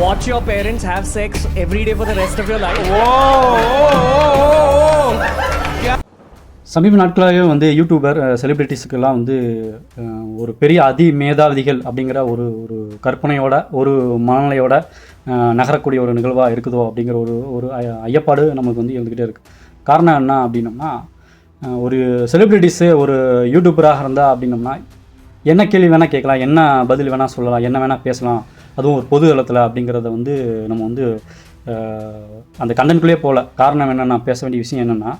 watch your parents have sex every day for the rest of your life. சமீப நாட்களாகவே வந்து YouTuber செலிப்ரிட்டிஸுக்கெல்லாம் வந்து ஒரு பெரிய அதி மேதாவிதிகள் அப்படிங்கிற ஒரு ஒரு கற்பனையோட ஒரு மனநிலையோட நகரக்கூடிய ஒரு நிகழ்வாக இருக்குதோ அப்படிங்கிற ஒரு ஒரு ஐ- ஐயப்பாடு நமக்கு வந்து இருந்துக்கிட்டே இருக்குது காரணம் என்ன அப்படின்னம்னா ஒரு செலிப்ரிட்டிஸு ஒரு யூடியூபராக இருந்தால் அப்படின்னம்னா என்ன கேள்வி வேணால் கேட்கலாம் என்ன பதில் வேணால் சொல்லலாம் என்ன வேணால் பேசலாம் அதுவும் ஒரு பொது இடத்துல அப்படிங்கிறத வந்து நம்ம வந்து அந்த கண்டென்ட்குள்ளேயே போகல. காரணம் என்ன நான் பேச வேண்டிய விஷயம் என்னென்னா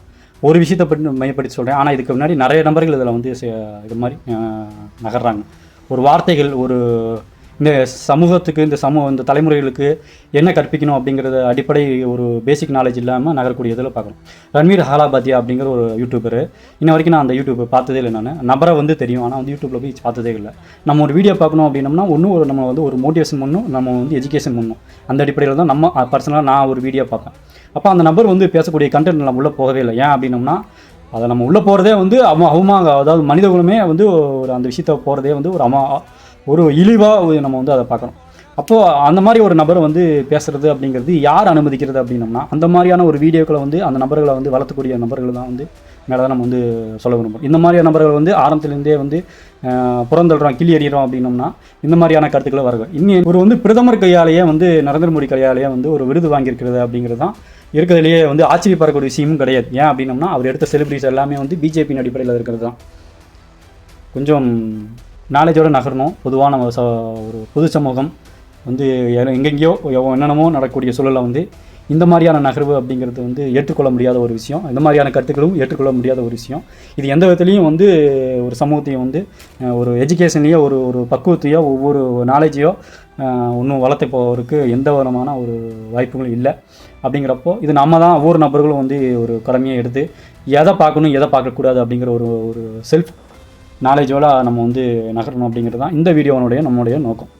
ஒரு விஷயத்தை பற்றி மையப்படுத்தி சொல்கிறேன் ஆனால் இதுக்கு முன்னாடி நிறைய நபர்கள் இதில் வந்து சே- இது மாதிரி நகர்றாங்க. ஒரு வார்த்தைகள் ஒரு இந்த சமூகத்துக்கு இந்த சமூக இந்த தலைமுறைகளுக்கு என்ன கற்பிக்கணும் அப்படிங்கிறத அடிப்படை ஒரு பேசிக் நாலேஜ் இல்லாமல் நகரக்கூடிய இதில் பார்க்கணும். ரன்வீர் ஹாலாபாத்தியா அப்படிங்கிற ஒரு யூடியூபர் இன்ன வரைக்கும் நான் அந்த யூடியூப் பார்த்ததே இல்லை நான். நபரை வந்து தெரியும். ஆனால் வந்து யூடியூப்பில் போய் பார்த்ததே இல்லை. நம்ம ஒரு வீடியோ பார்க்கணும் அப்படின்னம்னா ஒன்றும் ஒரு நம்ம வந்து ஒரு மோட்டிவேஷன் பண்ணும் நம்ம வந்து எஜுகேஷன் பண்ணும் அந்த அடிப்படையில் தான் நம்ம பர்சனலாக நான் ஒரு வீடியோ பார்ப்பேன். அப்போ அந்த நபர் வந்து பேசக்கூடிய கண்டென்ட் நம்ம உள்ளே போகவே இல்லை. ஏன் அப்படின்னம்னா அதை நம்ம உள்ளே போகிறதே வந்து அவ அவமாக அதாவது மனித குலமே வந்து ஒரு அந்த விஷயத்த போகிறதே வந்து ஒரு அமா ஒரு இழிவாக நம்ம வந்து அதை பார்க்கணும். அப்போது அந்த மாதிரி ஒரு நபர் வந்து பேசுகிறது அப்படிங்கிறது யார் அனுமதிக்கிறது அப்படின்னம்னா அந்த மாதிரியான ஒரு வீடியோக்களை வந்து அந்த நபர்களை வந்து வளர்த்தக்கூடிய நபர்கள் தான் வந்து மேலே தான் நம்ம வந்து சொல்ல விரும்புகிறோம் இந்த மாதிரியான நபர்கள் வந்து ஆரம்பத்துலேருந்தே வந்து புறந்தள்ளுறோம் கிளி எறிகிறோம் அப்படின்னம்னா இந்த மாதிரியான கருத்துக்களை வருது இன்னும் ஒரு வந்து பிரதமர் கையாலேயே வந்து நரேந்திர மோடி கையாலேயே வந்து ஒரு விருது வாங்கியிருக்கிறது அப்படிங்கிறது தான் இருக்கிறதுலேயே வந்து ஆச்சரியப்படக்கூடிய விஷயமும் கிடையாது. ஏன் அப்படின்னம்னா அவர் எடுத்த செலிபிரிட்டிஸ் எல்லாமே வந்து பிஜேபியின் அடிப்படையில் இருக்கிறது தான். கொஞ்சம் நாலேஜோடு நகரணும். பொதுவாக நம்ம ச ஒரு பொது சமூகம் வந்து எங்கெங்கேயோ என்னென்னமோ நடக்கக்கூடிய சூழலில் வந்து இந்த மாதிரியான நகர்வு அப்படிங்கிறது வந்து ஏற்றுக்கொள்ள முடியாத ஒரு விஷயம். இந்த மாதிரியான கருத்துக்களும் ஏற்றுக்கொள்ள முடியாத ஒரு விஷயம். இது எந்த விதத்துலையும் வந்து ஒரு சமூகத்தையும் வந்து ஒரு எஜுகேஷன்லேயோ ஒரு ஒரு பக்குவத்தையோ ஒவ்வொரு நாலேஜையோ ஒன்றும் வளர்த்து போவதற்கு எந்த விதமான ஒரு வாய்ப்புகளும் இல்லை. அப்படிங்கிறப்போ இது நம்ம தான் ஒவ்வொரு நபர்களும் வந்து ஒரு கடமையை எடுத்து எதை பார்க்கணும் எதை பார்க்கக்கூடாது அப்படிங்கிற ஒரு ஒரு செல்ஃப் நாலேஜோலாக நம்ம வந்து நகரணும் அப்படிங்கிறது தான் இந்த வீடியோனுடைய நம்மளுடைய நோக்கம்.